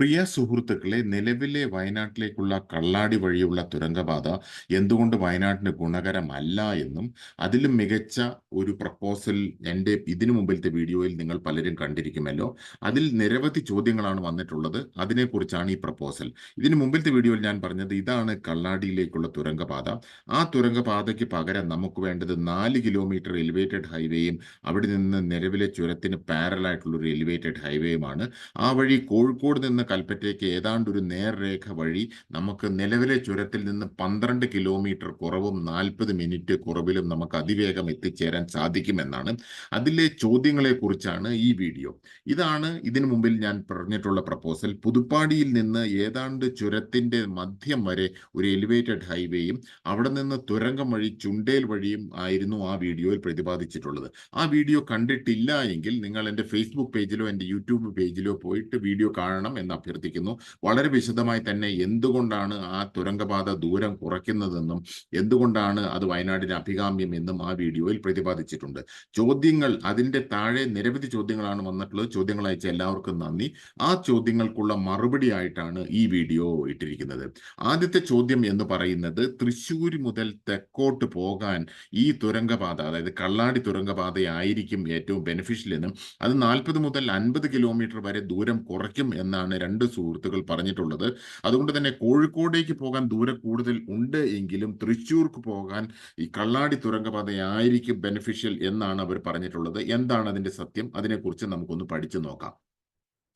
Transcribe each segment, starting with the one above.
പ്രിയ സുഹൃത്തുക്കളെ നിലവിലെ വയനാട്ടിലേക്കുള്ള കള്ളാടി വഴിയുള്ള തുരങ്കപാത എന്തുകൊണ്ട് വയനാട്ടിന് ഗുണകരമല്ല എന്നും അതിലും മികച്ച ഒരു പ്രപ്പോസൽ എന്റെ ഇതിനു മുമ്പിലത്തെ വീഡിയോയിൽ നിങ്ങൾ പലരും കണ്ടിരിക്കുമല്ലോ. അതിൽ നിരവധി ചോദ്യങ്ങളാണ് വന്നിട്ടുള്ളത്. അതിനെക്കുറിച്ചാണ് ഈ പ്രപ്പോസൽ. ഇതിനു മുമ്പിലത്തെ വീഡിയോയിൽ ഞാൻ പറഞ്ഞത് ഇതാണ് കള്ളാടിയിലേക്കുള്ള തുരങ്കപാത. ആ തുരങ്കപാതയ്ക്ക് പകരം നമുക്ക് വേണ്ടത് നാല് കിലോമീറ്റർ എലിവേറ്റഡ് ഹൈവേയും അവിടെ നിന്ന് നിലവിലെ ചുരത്തിന് പാരലായിട്ടുള്ള ഒരു എലിവേറ്റഡ് ഹൈവേയുമാണ് ആ വഴി കോഴിക്കോട് നിന്ന് കൽപ്പറ്റയ്ക്ക് ഏതാണ്ട് ഒരു നേർരേഖ വഴി നമുക്ക് നിലവിലെ ചുരത്തിൽ നിന്ന് പന്ത്രണ്ട് കിലോമീറ്റർ കുറവും നാൽപ്പത് മിനിറ്റ് കുറവിലും നമുക്ക് അതിവേഗം എത്തിച്ചേരാൻ സാധിക്കുമെന്നാണ് അതിലെ ചോദ്യങ്ങളെ കുറിച്ചാണ് ഈ വീഡിയോ. ഇതാണ് ഇതിനു മുമ്പിൽ ഞാൻ പറഞ്ഞിട്ടുള്ള പ്രപ്പോസൽ. പുതുപ്പാടിയിൽ നിന്ന് ഏതാണ്ട് ചുരത്തിന്റെ മധ്യം വരെ ഒരു എലിവേറ്റഡ് ഹൈവേയും അവിടെ നിന്ന് തുരങ്കം വഴി ചുണ്ടേൽ വഴിയും ആയിരുന്നു ആ വീഡിയോയിൽ പ്രതിപാദിച്ചിട്ടുള്ളത്. ആ വീഡിയോ കണ്ടിട്ടില്ല എങ്കിൽ നിങ്ങൾ എന്റെ ഫേസ്ബുക്ക് പേജിലോ എന്റെ യൂട്യൂബ് പേജിലോ പോയിട്ട് വീഡിയോ കാണണം എന്ന് അഭ്യർത്ഥിക്കുന്നു. വളരെ വിശദമായി തന്നെ എന്തുകൊണ്ടാണ് ആ തുരങ്കപാത ദൂരം കുറയ്ക്കുന്നതെന്നും എന്തുകൊണ്ടാണ് അത് വയനാടിന് അഭികാമ്യം എന്നും ആ വീഡിയോയിൽ പ്രതിപാദിച്ചിട്ടുണ്ട്. ചോദ്യങ്ങൾ അതിന്റെ താഴെ നിരവധി ചോദ്യങ്ങളാണ് വന്നിട്ടുള്ളത്. ചോദ്യങ്ങൾ അയച്ച എല്ലാവർക്കും നന്ദി. ആ ചോദ്യങ്ങൾക്കുള്ള മറുപടി ആയിട്ടാണ് ഈ വീഡിയോ ഇട്ടിരിക്കുന്നത്. ആദ്യത്തെ ചോദ്യം എന്ന് പറയുന്നത് തൃശ്ശൂർ മുതൽ തെക്കോട്ട് പോകാൻ ഈ തുരങ്കപാത അതായത് കള്ളാടി തുരങ്കപാതയായിരിക്കും ഏറ്റവും ബെനിഫിഷ്യൽ എന്നും. അത് നാൽപ്പത് മുതൽ അൻപത് കിലോമീറ്റർ വരെ ദൂരം കുറയ്ക്കും എന്നാണ് രണ്ട് സുഹൃത്തുക്കൾ പറഞ്ഞിട്ടുള്ളത്. അതുകൊണ്ട് തന്നെ കോഴിക്കോടേക്ക് പോകാൻ ദൂരെ കൂടുതൽ ഉണ്ട് എങ്കിലും തൃശ്ശൂർക്ക് പോകാൻ ഈ കള്ളാടി തുരങ്കപാതയായിരിക്കും ബെനിഫിഷ്യൽ എന്നാണ് അവർ പറഞ്ഞിട്ടുള്ളത്. എന്താണ് അതിന്റെ സത്യം? അതിനെക്കുറിച്ച് നമുക്കൊന്ന് പഠിച്ചു നോക്കാം.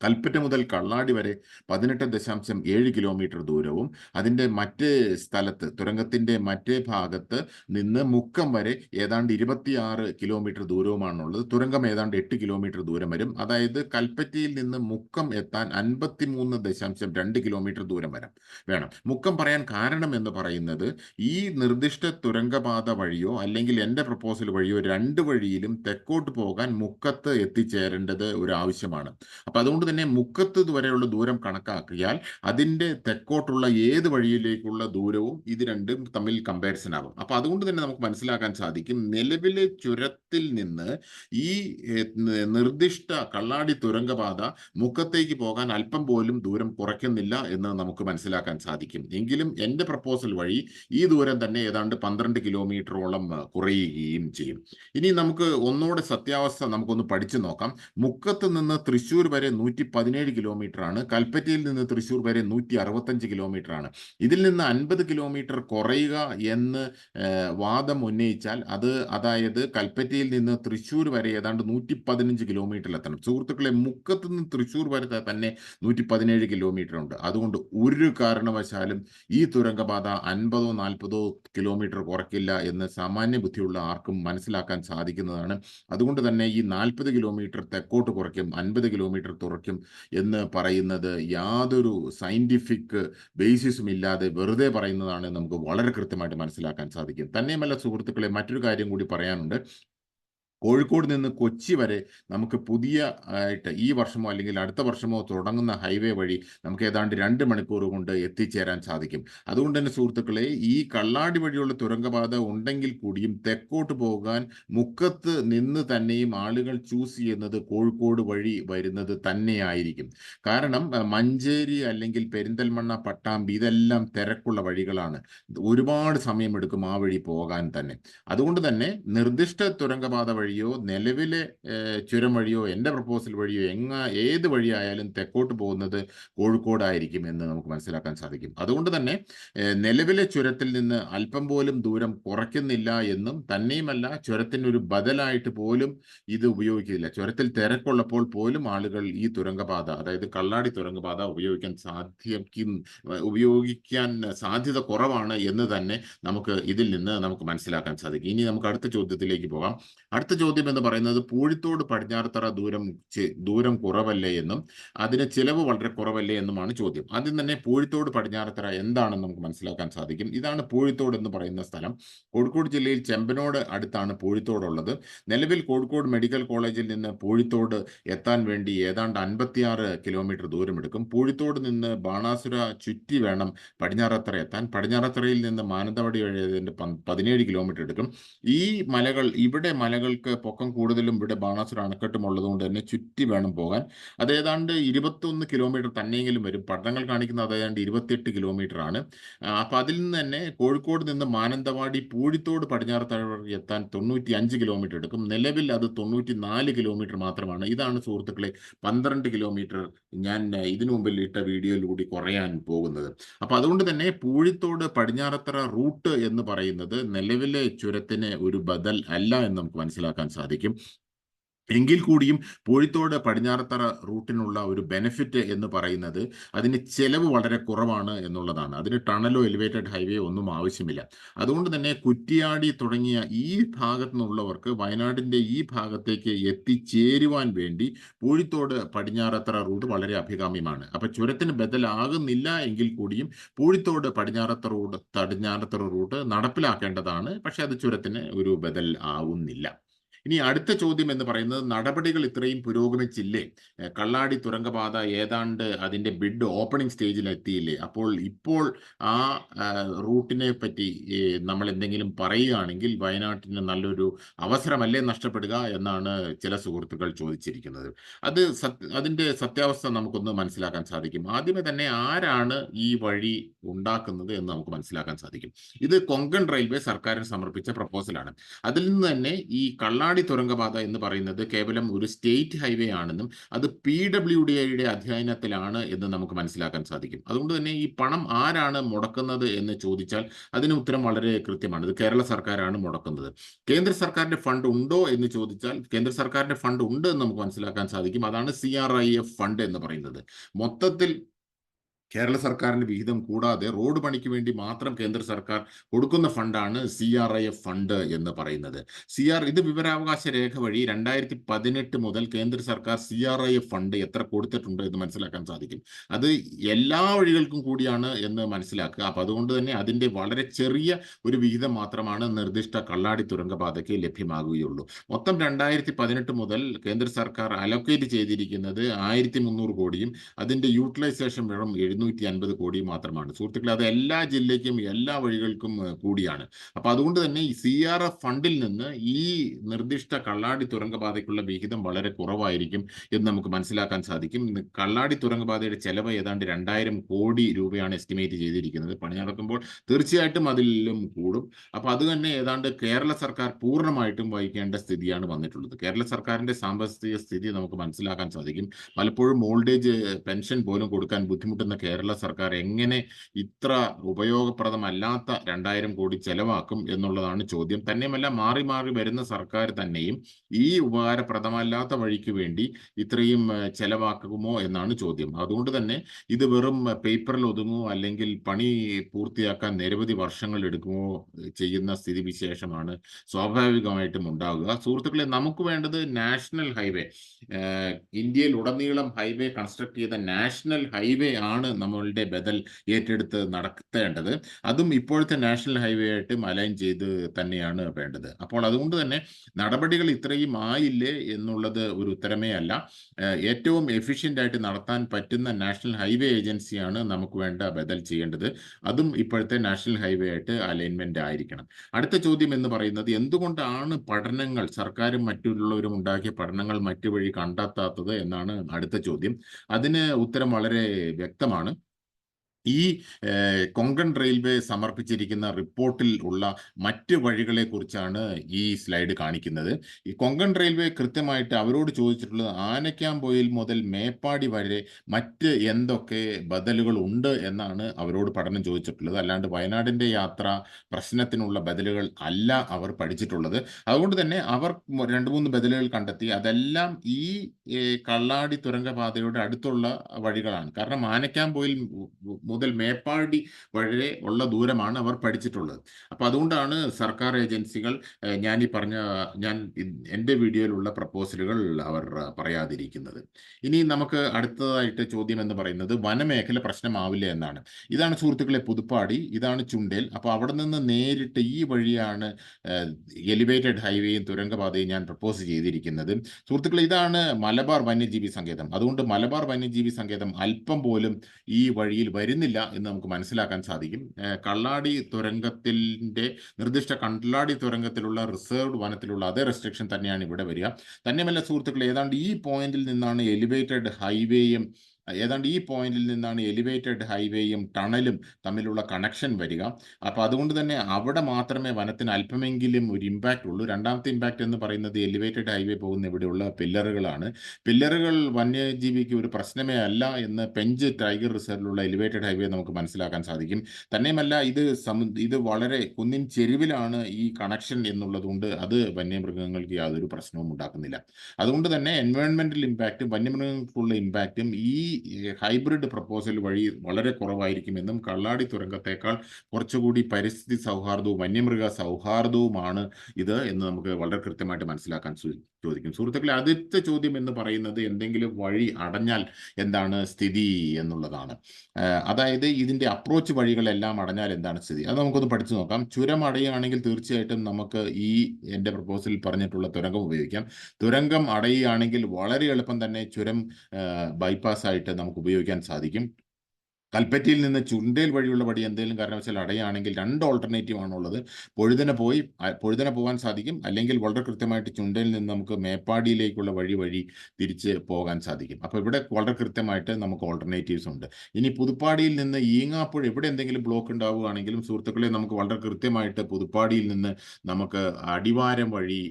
കൽപ്പറ്റ മുതൽ കള്ളാടി വരെ പതിനെട്ട് ദശാംശം ഏഴ് കിലോമീറ്റർ ദൂരവും അതിന്റെ മറ്റ് സ്ഥലത്ത് തുരങ്കത്തിന്റെ മറ്റേ ഭാഗത്ത് നിന്ന് മുക്കം വരെ ഏതാണ്ട് ഇരുപത്തിയാറ് കിലോമീറ്റർ ദൂരവുമാണുള്ളത്. തുരങ്കം ഏതാണ്ട് എട്ട് കിലോമീറ്റർ ദൂരം വരും. അതായത് കൽപ്പറ്റയിൽ നിന്ന് മുക്കം എത്താൻ അൻപത്തിമൂന്ന് ദശാംശം രണ്ട് കിലോമീറ്റർ ദൂരം വരാം. വേണം. മുക്കം പറയാൻ കാരണം എന്ന് പറയുന്നത് ഈ നിർദ്ദിഷ്ട തുരങ്കപാത വഴിയോ അല്ലെങ്കിൽ എന്റെ പ്രപ്പോസൽ വഴിയോ രണ്ട് വഴിയിലും തെക്കോട്ട് പോകാൻ മുക്കത്ത് എത്തിച്ചേരേണ്ടത് ഒരു ആവശ്യമാണ്. അപ്പം അതുകൊണ്ട് തന്നെ മുക്കത്ത് വരെയുള്ള ദൂരം കണക്കാക്കിയാൽ അതിന്റെ തെക്കോട്ടുള്ള ഏത് വഴിയിലേക്കുള്ള ദൂരവും ഇത് രണ്ടും തമ്മിൽ കമ്പാരിസൺ ആകും അപ്പൊ അതുകൊണ്ട് തന്നെ നമുക്ക് മനസ്സിലാക്കാൻ സാധിക്കും നിലവിലെ ചുരത്തിൽ നിന്ന് ഈ നിർദ്ദിഷ്ട കള്ളാടി തുരങ്കപാത മുക്കത്തേക്ക് പോകാൻ അല്പം പോലും ദൂരം കുറയ്ക്കുന്നില്ല എന്ന് നമുക്ക് മനസ്സിലാക്കാൻ സാധിക്കും. എങ്കിലും എന്റെ പ്രപ്പോസൽ വഴി ഈ ദൂരം തന്നെ ഏതാണ്ട് പന്ത്രണ്ട് കിലോമീറ്ററോളം കുറയുകയും ചെയ്യും. ഇനി നമുക്ക് ഒന്നുകൂടെ സത്യാവസ്ഥ നമുക്കൊന്ന് പഠിച്ചു നോക്കാം. മുക്കത്ത് നിന്ന് തൃശ്ശൂർ വരെ നൂറ്റി പതിനേഴ് കിലോമീറ്റർ ആണ് കൽപ്പറ്റയിൽ നിന്ന് തൃശ്ശൂർ വരെ നൂറ്റി അറുപത്തഞ്ച് കിലോമീറ്റർ ആണ് ഇതിൽ നിന്ന് അൻപത് കിലോമീറ്റർ കുറയുക എന്ന് വാദം ഉന്നയിച്ചാൽ അത് അതായത് കൽപ്പറ്റയിൽ നിന്ന് തൃശ്ശൂർ വരെ ഏതാണ്ട് നൂറ്റി പതിനഞ്ച് കിലോമീറ്ററിൽ എത്തണം സുഹൃത്തുക്കളെ മുക്കത്ത് നിന്ന് തൃശ്ശൂർ വരെ തന്നെ നൂറ്റി പതിനേഴ് കിലോമീറ്റർ ഉണ്ട്. അതുകൊണ്ട് ഒരു കാരണവശാലും ഈ തുരങ്കപാത അൻപതോ നാൽപ്പതോ കിലോമീറ്റർ കുറയ്ക്കില്ല എന്ന് സാമാന്യ ബുദ്ധിയുള്ള ആർക്കും മനസ്സിലാക്കാൻ സാധിക്കുന്നതാണ്. അതുകൊണ്ട് തന്നെ ഈ നാൽപ്പത് കിലോമീറ്റർ തെക്കോട്ട് കുറയ്ക്കും അൻപത് കിലോമീറ്റർ തുറയ്ക്കും എന്ന് പറയുന്നത് യാതൊരു സയന്റിഫിക് ബേസിസും ഇല്ലാതെ വെറുതെ പറയുന്നതാണ് നമുക്ക് വളരെ കൃത്യമായിട്ട് മനസ്സിലാക്കാൻ സാധിക്കും. തന്നെയുമല്ല സുഹൃത്തുക്കളെ മറ്റൊരു കാര്യം കൂടി പറയാനുണ്ട്. കോഴിക്കോട് നിന്ന് കൊച്ചി വരെ നമുക്ക് പുതിയ ആയിട്ട് ഈ വർഷമോ അല്ലെങ്കിൽ അടുത്ത വർഷമോ തുടങ്ങുന്ന ഹൈവേ വഴി നമുക്ക് ഏതാണ്ട് രണ്ട് മണിക്കൂർ കൊണ്ട് എത്തിച്ചേരാൻ സാധിക്കും. അതുകൊണ്ട് തന്നെ സുഹൃത്തുക്കളെ ഈ കള്ളാടി വഴിയുള്ള തുരങ്കപാത ഉണ്ടെങ്കിൽ കൂടിയും തെക്കോട്ട് പോകാൻ മുക്കത്ത് നിന്ന് തന്നെയും ആളുകൾ ചൂസ് ചെയ്യുന്നത് കോഴിക്കോട് വഴി വരുന്നത് തന്നെയായിരിക്കും. കാരണം മഞ്ചേരി അല്ലെങ്കിൽ പെരിന്തൽമണ്ണ പട്ടാമ്പി ഇതെല്ലാം തിരക്കുള്ള വഴികളാണ്. ഒരുപാട് സമയമെടുക്കും ആ വഴി പോകാൻ തന്നെ. അതുകൊണ്ട് തന്നെ നിർദ്ദിഷ്ട തുരങ്കപാത വഴി വഴിയോ നിലവിലെ ചുരം വഴിയോ എന്റെ പ്രപ്പോസൽ വഴിയോ എങ്ങ ഏത് വഴിയായാലും തെക്കോട്ട് പോകുന്നത് കോഴിക്കോടായിരിക്കും എന്ന് നമുക്ക് മനസ്സിലാക്കാൻ സാധിക്കും. അതുകൊണ്ട് തന്നെ നിലവിലെ ചുരത്തിൽ നിന്ന് അല്പം പോലും ദൂരം കുറയ്ക്കുന്നില്ല എന്നും തന്നെയുമല്ല ചുരത്തിനൊരു ബദലായിട്ട് പോലും ഇത് ഉപയോഗിക്കുന്നില്ല. ചുരത്തിൽ തിരക്കുള്ളപ്പോൾ പോലും ആളുകൾ ഈ തുരങ്കപാത അതായത് കള്ളാടി തുരങ്കപാത ഉപയോഗിക്കാൻ സാധ്യക്കും ഉപയോഗിക്കാൻ സാധ്യത കുറവാണ് എന്ന് തന്നെ നമുക്ക് ഇതിൽ നിന്ന് നമുക്ക് മനസ്സിലാക്കാൻ സാധിക്കും. ഇനി നമുക്ക് അടുത്ത ചോദ്യത്തിലേക്ക് പോകാം. അടുത്ത ചോദ്യം എന്ന് പറയുന്നത് പൂഴിത്തോട് പടിഞ്ഞാറത്തറ ദൂരം ദൂരം കുറവല്ലേ എന്നും അതിന് ചിലവ് വളരെ കുറവല്ലേ എന്നുമാണ് ചോദ്യം. ആദ്യം തന്നെ പൂഴിത്തോട് പടിഞ്ഞാറത്തറ എന്താണെന്ന് നമുക്ക് മനസ്സിലാക്കാൻ സാധിക്കും. ഇതാണ് പൂഴിത്തോട് എന്ന് പറയുന്ന സ്ഥലം. കോഴിക്കോട് ജില്ലയിൽ ചെമ്പനോട് അടുത്താണ് പൂഴിത്തോടുള്ളത്. നിലവിൽ കോഴിക്കോട് മെഡിക്കൽ കോളേജിൽ നിന്ന് പൂഴിത്തോട് എത്താൻ വേണ്ടി ഏതാണ്ട് അൻപത്തിയാറ് കിലോമീറ്റർ ദൂരമെടുക്കും. പൂഴിത്തോട് നിന്ന് ബാണാസുര ചുറ്റി വേണം പടിഞ്ഞാറത്തറ എത്താൻ. പടിഞ്ഞാറത്തറയിൽ നിന്ന് മാനന്തവാടി വഴി പതിനേഴ് കിലോമീറ്റർ എടുക്കും. ഈ മലകൾ ഇവിടെ മലകൾക്ക് നമുക്ക് പൊക്കം കൂടുതലും ഇവിടെ ബാണാസുര അണക്കെട്ടും ഉള്ളതുകൊണ്ട് തന്നെ ചുറ്റി വേണം പോകാൻ. അത് ഏതാണ്ട് ഇരുപത്തൊന്ന് കിലോമീറ്റർ തന്നെയെങ്കിലും വരും. പഠനങ്ങൾ കാണിക്കുന്നത് അതേതാണ്ട് ഇരുപത്തിയെട്ട് കിലോമീറ്റർ ആണ്. അപ്പോൾ അതിൽ നിന്ന് തന്നെ കോഴിക്കോട് നിന്ന് മാനന്തവാടി പൂഴിത്തോട് പടിഞ്ഞാറത്തഴ എത്താൻ തൊണ്ണൂറ്റി അഞ്ച് കിലോമീറ്റർ എടുക്കും. നിലവിൽ അത് തൊണ്ണൂറ്റി നാല് കിലോമീറ്റർ മാത്രമാണ്. ഇതാണ് സുഹൃത്തുക്കളെ പന്ത്രണ്ട് കിലോമീറ്റർ ഞാൻ ഇതിനു മുമ്പിൽ ഇട്ട വീഡിയോയിലൂടെ കുറയാൻ പോകുന്നത്. അപ്പോൾ അതുകൊണ്ട് തന്നെ പൂഴിത്തോട് പടിഞ്ഞാറത്തറ റൂട്ട് എന്ന് പറയുന്നത് നിലവിലെ ചുരത്തിന് ഒരു ബദൽ അല്ല എന്ന് നമുക്ക് മനസ്സിലാക്കാൻ സാധിക്കും. എങ്കിൽ കൂടിയും പൂഴിത്തോട് പടിഞ്ഞാറത്തറ റൂട്ടിനുള്ള ഒരു ബെനിഫിറ്റ് എന്ന് പറയുന്നത് അതിന് ചെലവ് വളരെ കുറവാണ് എന്നുള്ളതാണ്. അതിന് ടണലോ എലിവേറ്റഡ് ഹൈവേ ഒന്നും ആവശ്യമില്ല. അതുകൊണ്ട് തന്നെ കുറ്റിയാടി തുടങ്ങിയ ഈ ഭാഗത്തു നിന്നുള്ളവർക്ക് വയനാടിന്റെ ഈ ഭാഗത്തേക്ക് എത്തിച്ചേരുവാൻ വേണ്ടി പൂഴിത്തോട് പടിഞ്ഞാറത്തറ റൂട്ട് വളരെ അഭികാമ്യമാണ്. അപ്പം ചുരത്തിന് ബദലാകുന്നില്ല എങ്കിൽ കൂടിയും പൂഴിത്തോട് പടിഞ്ഞാറത്തറ റൂട്ട് പടിഞ്ഞാറത്തറ റൂട്ട് നടപ്പിലാക്കേണ്ടതാണ്. പക്ഷേ അത് ചുരത്തിന് ഒരു ബദൽ ആവുന്നില്ല. ഇനി അടുത്ത ചോദ്യം എന്ന് പറയുന്നത് നടപടികൾ ഇത്രയും പുരോഗമിച്ചില്ലേ? കള്ളാടി തുരങ്കപാത ഏതാണ്ട് അതിന്റെ ബിഡ് ഓപ്പണിംഗ് സ്റ്റേജിൽ എത്തിയില്ലേ? അപ്പോൾ ഇപ്പോൾ ആ റൂട്ടിനെ പറ്റി നമ്മൾ എന്തെങ്കിലും പറയുകയാണെങ്കിൽ വയനാട്ടിന് നല്ലൊരു അവസരമല്ലേ നഷ്ടപ്പെടുക എന്നാണ് ചില സുഹൃത്തുക്കൾ ചോദിച്ചിരിക്കുന്നത്. അത് അതിന്റെ സത്യാവസ്ഥ നമുക്കൊന്ന് മനസ്സിലാക്കാൻ സാധിക്കും. ആദ്യമേ തന്നെ ആരാണ് ഈ വഴി ഉണ്ടാക്കുന്നത് എന്ന് നമുക്ക് മനസ്സിലാക്കാൻ സാധിക്കും. ഇത് കൊങ്കൺ റെയിൽവേ സർക്കാരിന് സമർപ്പിച്ച പ്രപ്പോസലാണ് അതിൽ നിന്ന് തന്നെ ഈ കള്ളാടി തുരങ്കപാത എന്ന് പറയുന്നത് കേവലം ഒരു സ്റ്റേറ്റ് ഹൈവേ ആണെന്നും അത് പി ഡബ്ല്യു ഡി ഐയുടെ അധ്യയനത്തിലാണ് എന്ന് നമുക്ക് മനസ്സിലാക്കാൻ സാധിക്കും. അതുകൊണ്ട് തന്നെ ഈ പണം ആരാണ് മുടക്കുന്നത് എന്ന് ചോദിച്ചാൽ അതിന് ഉത്തരം വളരെ കൃത്യമാണ്. ഇത് കേരള സർക്കാരാണ് മുടക്കുന്നത്. കേന്ദ്ര സർക്കാരിന്റെ ഫണ്ട് ഉണ്ടോ എന്ന് ചോദിച്ചാൽ കേന്ദ്ര സർക്കാരിന്റെ ഫണ്ട് ഉണ്ട് എന്ന് നമുക്ക് മനസ്സിലാക്കാൻ സാധിക്കും. അതാണ് C R I F fund എന്ന് പറയുന്നത്. മൊത്തത്തിൽ കേരള സർക്കാരിന്റെ വിഹിതം കൂടാതെ റോഡ് പണിക്ക് വേണ്ടി മാത്രം കേന്ദ്ര സർക്കാർ കൊടുക്കുന്ന ഫണ്ടാണ് C R I F fund എന്ന് പറയുന്നത്. സി ആർ ഇത് വിവരാവകാശ രേഖ വഴി രണ്ടായിരത്തി പതിനെട്ട് മുതൽ കേന്ദ്ര സർക്കാർ C R I F fund എത്ര കൊടുത്തിട്ടുണ്ട് എന്ന് മനസ്സിലാക്കാൻ സാധിക്കും. അത് എല്ലാ വഴികൾക്കും കൂടിയാണ് എന്ന് മനസ്സിലാക്കുക. അപ്പൊ അതുകൊണ്ട് തന്നെ അതിന്റെ വളരെ ചെറിയ ഒരു വിഹിതം മാത്രമാണ് നിർദ്ദിഷ്ട കള്ളാടി തുരങ്കപാതയ്ക്ക് ലഭ്യമാകുകയുള്ളൂ. മൊത്തം രണ്ടായിരത്തി പതിനെട്ട് മുതൽ കേന്ദ്ര സർക്കാർ അലോക്കേറ്റ് ചെയ്തിരിക്കുന്നത് ആയിരത്തി മുന്നൂറ് കോടിയും അതിന്റെ യൂട്ടിലൈസേഷൻ വെറും എഴുന്നൂറ്റി അൻപത് കോടി മാത്രമാണ്. സുഹൃത്തുക്കളെ അത് എല്ലാ ജില്ലയ്ക്കും എല്ലാ വഴികൾക്കും കൂടിയാണ്. അപ്പൊ അതുകൊണ്ട് തന്നെ ഈ സി ആർ എഫ് ഫണ്ടിൽ നിന്ന് ഈ നിർദ്ദിഷ്ട കള്ളാടി തുരങ്കപാതയ്ക്കുള്ള വിഹിതം വളരെ കുറവായിരിക്കും എന്ന് നമുക്ക് മനസ്സിലാക്കാൻ സാധിക്കും. കള്ളാടി തുരങ്കപാതയുടെ ചെലവ് ഏതാണ്ട് രണ്ടായിരം കോടി രൂപയാണ് എസ്റ്റിമേറ്റ് ചെയ്തിരിക്കുന്നത്. പണി നടക്കുമ്പോൾ തീർച്ചയായിട്ടും അതിലും കൂടും. അപ്പൊ അത് തന്നെ ഏതാണ്ട് കേരള സർക്കാർ പൂർണമായിട്ടും വഹിക്കേണ്ട സ്ഥിതിയാണ് വന്നിട്ടുള്ളത്. കേരള സർക്കാരിന്റെ സാമ്പത്തിക സ്ഥിതി നമുക്ക് മനസ്സിലാക്കാൻ സാധിക്കും. പലപ്പോഴും ഓൾഡ് ഏജ് പെൻഷൻ പോലും കൊടുക്കാൻ ബുദ്ധിമുട്ടുന്ന കേരള സർക്കാർ എങ്ങനെ ഇത്ര ഉപയോഗപ്രദമല്ലാത്ത രണ്ടായിരം കോടി ചെലവാക്കും എന്നുള്ളതാണ് ചോദ്യം. തന്നെയുമല്ല മാറി മാറി വരുന്ന സർക്കാർ തന്നെയും ഈ ഉപകാരപ്രദമല്ലാത്ത വഴിക്ക് വേണ്ടി ഇത്രയും ചെലവാക്കുമോ എന്നാണ് ചോദ്യം. അതുകൊണ്ട് തന്നെ ഇത് വെറും പേപ്പറിൽ ഒതുങ്ങുമോ അല്ലെങ്കിൽ പണി പൂർത്തിയാക്കാൻ നിരവധി വർഷങ്ങൾ എടുക്കുമോ ചെയ്യുന്ന സ്ഥിതിവിശേഷമാണ് സ്വാഭാവികമായിട്ടും ഉണ്ടാകുക സുഹൃത്തുക്കളെ നമുക്ക് വേണ്ടത് നാഷണൽ ഹൈവേ. ഇന്ത്യയിൽ ഉടനീളം ഹൈവേ കൺസ്ട്രക്ട് ചെയ്ത നാഷണൽ ഹൈവേ ആണ് നമ്മളുടെ ബദൽ ഏറ്റെടുത്ത് നടത്തേണ്ടത്. അതും ഇപ്പോഴത്തെ നാഷണൽ ഹൈവേ ആയിട്ട് അലൈൻ ചെയ്ത് തന്നെയാണ് വേണ്ടത്. അപ്പോൾ അതുകൊണ്ട് തന്നെ നടപടികൾ ഇത്രയും ആയില്ലേ എന്നുള്ളത് ഒരു ഉത്തരമേ അല്ല. ഏറ്റവും എഫിഷ്യന്റ് ആയിട്ട് നടത്താൻ പറ്റുന്ന നാഷണൽ ഹൈവേ ഏജൻസിയാണ് നമുക്ക് വേണ്ട ബദൽ ചെയ്യേണ്ടത്. അതും ഇപ്പോഴത്തെ നാഷണൽ ഹൈവേ ആയിട്ട് അലൈൻമെന്റ് ആയിരിക്കണം. അടുത്ത ചോദ്യം എന്ന് പറയുന്നത് എന്തുകൊണ്ടാണ് പഠനങ്ങൾ സർക്കാരും മറ്റുള്ളവരും ഉണ്ടാക്കിയ പഠനങ്ങൾ മറ്റു വഴി കണ്ടെത്താത്തത് എന്നാണ് അടുത്ത ചോദ്യം. അതിന് ഉത്തരം വളരെ വ്യക്തമാണ്. ഈ കൊങ്കൺ റെയിൽവേ സമർപ്പിച്ചിരിക്കുന്ന റിപ്പോർട്ടിൽ ഉള്ള മറ്റ് വഴികളെ കുറിച്ചാണ് ഈ സ്ലൈഡ് കാണിക്കുന്നത്. ഈ കൊങ്കൺ റെയിൽവേ കൃത്യമായിട്ട് അവരോട് ചോദിച്ചിട്ടുള്ളത് ആനക്കാംപൊയിൽ മുതൽ മേപ്പാടി വരെ മറ്റ് എന്തൊക്കെ ബദലുകൾ ഉണ്ട് എന്നാണ് അവരോട് പഠനം ചോദിച്ചിട്ടുള്ളത്. അല്ലാണ്ട് വയനാടിന്റെ യാത്ര പ്രശ്നത്തിനുള്ള ബദലുകൾ അല്ല അവർ പഠിച്ചിട്ടുള്ളത്. അതുകൊണ്ട് തന്നെ അവർ രണ്ടു മൂന്ന് ബദലുകൾ കണ്ടെത്തി. അതെല്ലാം ഈ കള്ളാടി തുരങ്കപാതയുടെ അടുത്തുള്ള വഴികളാണ്. കാരണം ആനക്കാംപൊയിൽ മുതൽ മേപ്പാടി വരെ ഉള്ള ദൂരമാണ് അവർ പഠിച്ചിട്ടുള്ളത്. അപ്പോൾ അതുകൊണ്ടാണ് സർക്കാർ ഏജൻസികൾ ഞാൻ ഈ പറഞ്ഞ ഞാൻ എന്റെ വീഡിയോയിലുള്ള പ്രപ്പോസലുകൾ അവർ പറയാതിരിക്കുന്നത്. ഇനി നമുക്ക് അടുത്തതായിട്ട് ചോദ്യം എന്ന് പറയുന്നത് വനമേഖല പ്രശ്നമാവില്ല എന്നാണ്. ഇതാണ് സുഹൃത്തുക്കളെ പുതുപ്പാടി ഇതാണ് ചുണ്ടേൽ. അപ്പോൾ അവിടെ നിന്ന് നേരിട്ട് ഈ വഴിയാണ് എലിവേറ്റഡ് ഹൈവേയും തുരങ്കപാതയും ഞാൻ പ്രപ്പോസ് ചെയ്തിരിക്കുന്നത്. സുഹൃത്തുക്കളെ ഇതാണ് മലബാർ വന്യജീവി സങ്കേതം. അതുകൊണ്ട് മലബാർ വന്യജീവി സങ്കേതം അല്പം പോലും ഈ വഴിയിൽ വരുന്നില്ല. വരുന്നില്ല എന്ന് നമുക്ക് മനസ്സിലാക്കാൻ സാധിക്കും. കള്ളാടി തുരങ്കത്തിന്റെ നിർദ്ദിഷ്ട കള്ളാടി തുരങ്കത്തിലുള്ള റിസർവ്ഡ് വനത്തിലുള്ള അതേ റെസ്ട്രിക്ഷൻ തന്നെയാണ് ഇവിടെ വരിക. തന്നെയുമല്ല സുഹൃത്തുക്കൾ ഏതാണ്ട് ഈ പോയിന്റിൽ നിന്നാണ് എലിവേറ്റഡ് ഹൈവേയും ഏതാണ്ട് ഈ പോയിന്റിൽ നിന്നാണ് എലിവേറ്റഡ് ഹൈവേയും ടണലും തമ്മിലുള്ള കണക്ഷൻ വരിക. അപ്പോൾ അതുകൊണ്ട് തന്നെ അവിടെ മാത്രമേ വനത്തിന് അല്പമെങ്കിലും ഒരു ഇമ്പാക്റ്റ് ഉള്ളൂ. രണ്ടാമത്തെ ഇമ്പാക്റ്റ് എന്ന് പറയുന്നത് എലിവേറ്റഡ് ഹൈവേ പോകുന്ന ഇവിടെയുള്ള പില്ലറുകളാണ്. പില്ലറുകൾ വന്യജീവിക്ക് ഒരു പ്രശ്നമേ അല്ല എന്ന് പെഞ്ച് ടൈഗർ റിസർവിലുള്ള എലിവേറ്റഡ് ഹൈവേ നമുക്ക് മനസ്സിലാക്കാൻ സാധിക്കും. തന്നെയുമല്ല ഇത് ഇത് വളരെ കുന്നിൻ ചെരുവിലാണ് ഈ കണക്ഷൻ എന്നുള്ളതുകൊണ്ട് അത് വന്യമൃഗങ്ങൾക്ക് യാതൊരു പ്രശ്നവും ഉണ്ടാക്കുന്നില്ല. അതുകൊണ്ട് തന്നെ എൻവയോൺമെന്റൽ ഇമ്പാക്റ്റും വന്യമൃഗങ്ങൾക്കുള്ള ഇമ്പാക്റ്റും ഈ ഹൈബ്രിഡ് പ്രപ്പോസൽ വഴി വളരെ കുറവായിരിക്കുമെന്നും കള്ളാടി തുരങ്കത്തേക്കാൾ കുറച്ചുകൂടി പരിസ്ഥിതി സൗഹാർദ്ദവും വന്യമൃഗ സൗഹാർദ്ദവുമാണ് ഇത് എന്ന് നമുക്ക് വളരെ കൃത്യമായിട്ട് മനസ്സിലാക്കാൻ ചോദിക്കും. സുഹൃത്തുക്കളെ ആദ്യത്തെ ചോദ്യം എന്ന് പറയുന്നത് എന്തെങ്കിലും വഴി അടഞ്ഞാൽ എന്താണ് സ്ഥിതി എന്നുള്ളതാണ്. അതായത് ഇതിന്റെ അപ്രോച്ച് വഴികളെല്ലാം അടഞ്ഞാൽ എന്താണ് സ്ഥിതി? അത് നമുക്കൊന്ന് പഠിച്ചു നോക്കാം. ചുരം അടയുകയാണെങ്കിൽ തീർച്ചയായിട്ടും നമുക്ക് ഈ എന്റെ പ്രപ്പോസലിൽ പറഞ്ഞിട്ടുള്ള തുരങ്കം ഉപയോഗിക്കാം. തുരങ്കം അടയുകയാണെങ്കിൽ വളരെ എളുപ്പം തന്നെ ചുരം ബൈപ്പാസ് ആയിട്ട് നമുക്ക് ഉപയോഗിക്കാൻ സാധിക്കും. കൽപ്പറ്റയിൽ നിന്ന് ചുണ്ടേൽ വഴിയുള്ള വഴി എന്തെങ്കിലും കാരണവശാൽ അടയാണെങ്കിൽ രണ്ട് ഓൾട്ടർനേറ്റീവ് ആണുള്ളത്. പൊഴുതന പോയി പൊഴുതന പോകാൻ സാധിക്കും. അല്ലെങ്കിൽ വളരെ കൃത്യമായിട്ട് ചുണ്ടയിൽ നിന്ന് നമുക്ക് മേപ്പാടിയിലേക്കുള്ള വഴി വഴി തിരിച്ച് പോകാൻ സാധിക്കും. അപ്പോൾ ഇവിടെ വളരെ കൃത്യമായിട്ട് നമുക്ക് ഓൾട്ടർനേറ്റീവ്സ് ഉണ്ട്. ഇനി പുതുപ്പാടിയിൽ നിന്ന് ഈങ്ങാപ്പുഴ ഇവിടെ എന്തെങ്കിലും ബ്ലോക്ക് ഉണ്ടാവുകയാണെങ്കിലും സുഹൃത്തുക്കളെ നമുക്ക് വളരെ കൃത്യമായിട്ട് പുതുപ്പാടിയിൽ നിന്ന് നമുക്ക് അടിവാരം വഴി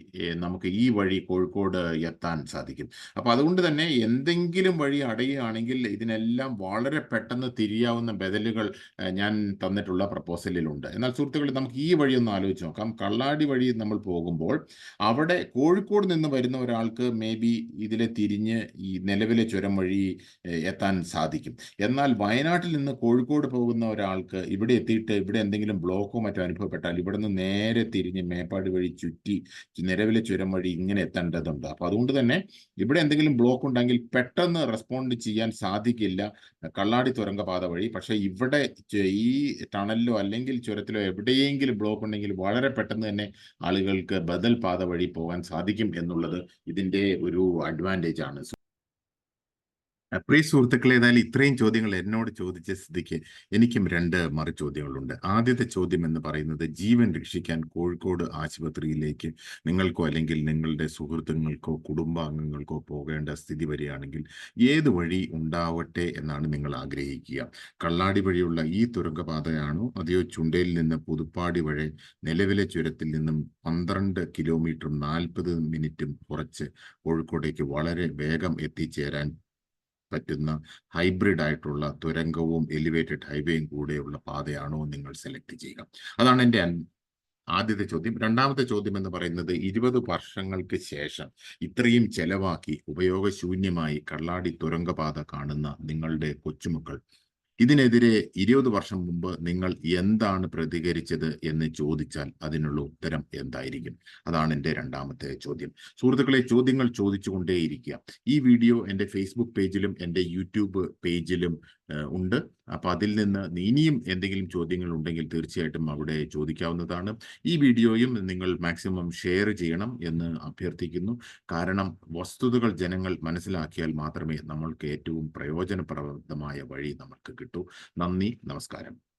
നമുക്ക് ഈ വഴി കോഴിക്കോട് എത്താൻ സാധിക്കും. അപ്പോൾ അതുകൊണ്ട് തന്നെ എന്തെങ്കിലും വഴി അടയുകയാണെങ്കിൽ ഇതിനെല്ലാം വളരെ പെട്ടെന്ന് തിരിയാവുന്ന ബദലുകൾ ഞാൻ തന്നിട്ടുള്ള പ്രപ്പോസലിലുണ്ട്. എന്നാൽ സുഹൃത്തുക്കളെ നമുക്ക് ഈ വഴി ഒന്ന് ആലോചിച്ച് നോക്കാം. കള്ളാടി വഴി നമ്മൾ പോകുമ്പോൾ അവിടെ കോഴിക്കോട് നിന്ന് വരുന്ന ഒരാൾക്ക് മേ ബി ഇതിലെ തിരിഞ്ഞ് ഈ നിലവിലെ ചുരം വഴി എത്താൻ സാധിക്കും. എന്നാൽ വയനാട്ടിൽ നിന്ന് കോഴിക്കോട് പോകുന്ന ഒരാൾക്ക് ഇവിടെ എത്തിയിട്ട് ഇവിടെ എന്തെങ്കിലും ബ്ലോക്കോ മറ്റോ അനുഭവപ്പെട്ടാൽ ഇവിടെ നിന്ന് നേരെ തിരിഞ്ഞ് മേപ്പാട് വഴി ചുറ്റി നിലവിലെ ചുരം വഴി ഇങ്ങനെ എത്തേണ്ടതുണ്ട്. അപ്പോൾ അതുകൊണ്ട് തന്നെ ഇവിടെ എന്തെങ്കിലും ബ്ലോക്ക് ഉണ്ടെങ്കിൽ പെട്ടെന്ന് റെസ്പോണ്ട് ചെയ്യാൻ സാധിക്കില്ല. കള്ളാടി തുരങ്കപാത വഴി. പക്ഷേ ഇവിടെ ഈ ടണലിലോ അല്ലെങ്കിൽ ചുരത്തിലോ എവിടെയെങ്കിലും ബ്ലോക്ക് ഉണ്ടെങ്കിൽ വളരെ പെട്ടെന്ന് തന്നെ ആളുകൾക്ക് ബദൽ പാത വഴി പോകാൻ സാധിക്കും എന്നുള്ളത് ഇതിന്റെ ഒരു അഡ്വാന്റേജ് ആണ്. പ്രിയ സുഹൃത്തുക്കളെ ഏതായാലും ഇത്രയും ചോദ്യങ്ങൾ എന്നോട് ചോദിച്ച സ്ഥിതിക്ക് എനിക്കും രണ്ട് മറു ചോദ്യങ്ങളുണ്ട്. ആദ്യത്തെ ചോദ്യം എന്ന് പറയുന്നത് ജീവൻ രക്ഷിക്കാൻ കോഴിക്കോട് ആശുപത്രിയിലേക്ക് നിങ്ങൾക്കോ അല്ലെങ്കിൽ നിങ്ങളുടെ സുഹൃത്തുക്കൾക്കോ കുടുംബാംഗങ്ങൾക്കോ പോകേണ്ട സ്ഥിതി വരികയാണെങ്കിൽ ഏത് വഴി ഉണ്ടാവട്ടെ എന്നാണ് നിങ്ങൾ ആഗ്രഹിക്കുക. കള്ളാടി വഴിയുള്ള ഈ തുരങ്കപാതയാണോ? അതെയോ ചുണ്ടയിൽ നിന്ന് പുതുപ്പാടി വഴി നിലവിലെ ചുരത്തിൽ നിന്നും പന്ത്രണ്ട് കിലോമീറ്ററും നാൽപ്പത് മിനിറ്റും കുറച്ച് കോഴിക്കോടേക്ക് വളരെ വേഗം എത്തിച്ചേരാൻ പറ്റുന്ന ഹൈബ്രിഡ് ആയിട്ടുള്ള തുരങ്കവും എലിവേറ്റഡ് ഹൈവേയും കൂടെയുള്ള പാതയാണോ നിങ്ങൾ സെലക്ട് ചെയ്യുക. അതാണ് എന്റെ ആദ്യത്തെ ചോദ്യം. രണ്ടാമത്തെ ചോദ്യം എന്ന് പറയുന്നത് ഇരുപത് വർഷങ്ങൾക്ക് ശേഷം ഇത്രയും ചെലവാക്കി ഉപയോഗശൂന്യമായി കള്ളാടി തുരങ്കപാത കാണുന്ന നിങ്ങളുടെ കൊച്ചുമക്കൾ ഇതിനെതിരെ ഇരുപത് വർഷം മുമ്പ് നിങ്ങൾ എന്താണ് പ്രതികരിച്ചത് എന്ന് ചോദിച്ചാൽ അതിനുള്ള ഉത്തരം എന്തായിരിക്കും? അതാണ് എന്റെ രണ്ടാമത്തെ ചോദ്യം. സുഹൃത്തുക്കളെ ചോദ്യങ്ങൾ ചോദിച്ചുകൊണ്ടേയിരിക്കുക. ഈ വീഡിയോ എന്റെ ഫേസ്ബുക്ക് പേജിലും എന്റെ യൂട്യൂബ് പേജിലും ഉണ്ട്. അപ്പോൾ അതിൽ നിന്ന് ഇനിയും എന്തെങ്കിലും ചോദ്യങ്ങൾ ഉണ്ടെങ്കിൽ തീർച്ചയായിട്ടും അവിടെ ചോദിക്കാവുന്നതാണ്. ഈ വീഡിയോയും നിങ്ങൾ മാക്സിമം ഷെയർ ചെയ്യണം എന്ന് അഭ്യർത്ഥിക്കുന്നു. കാരണം വസ്തുതകൾ ജനങ്ങൾ മനസ്സിലാക്കിയാൽ മാത്രമേ നമ്മൾക്ക് ഏറ്റവും പ്രയോജനപ്രദമായ വഴി നമുക്ക് കിട്ടൂ. നന്ദി നമസ്കാരം.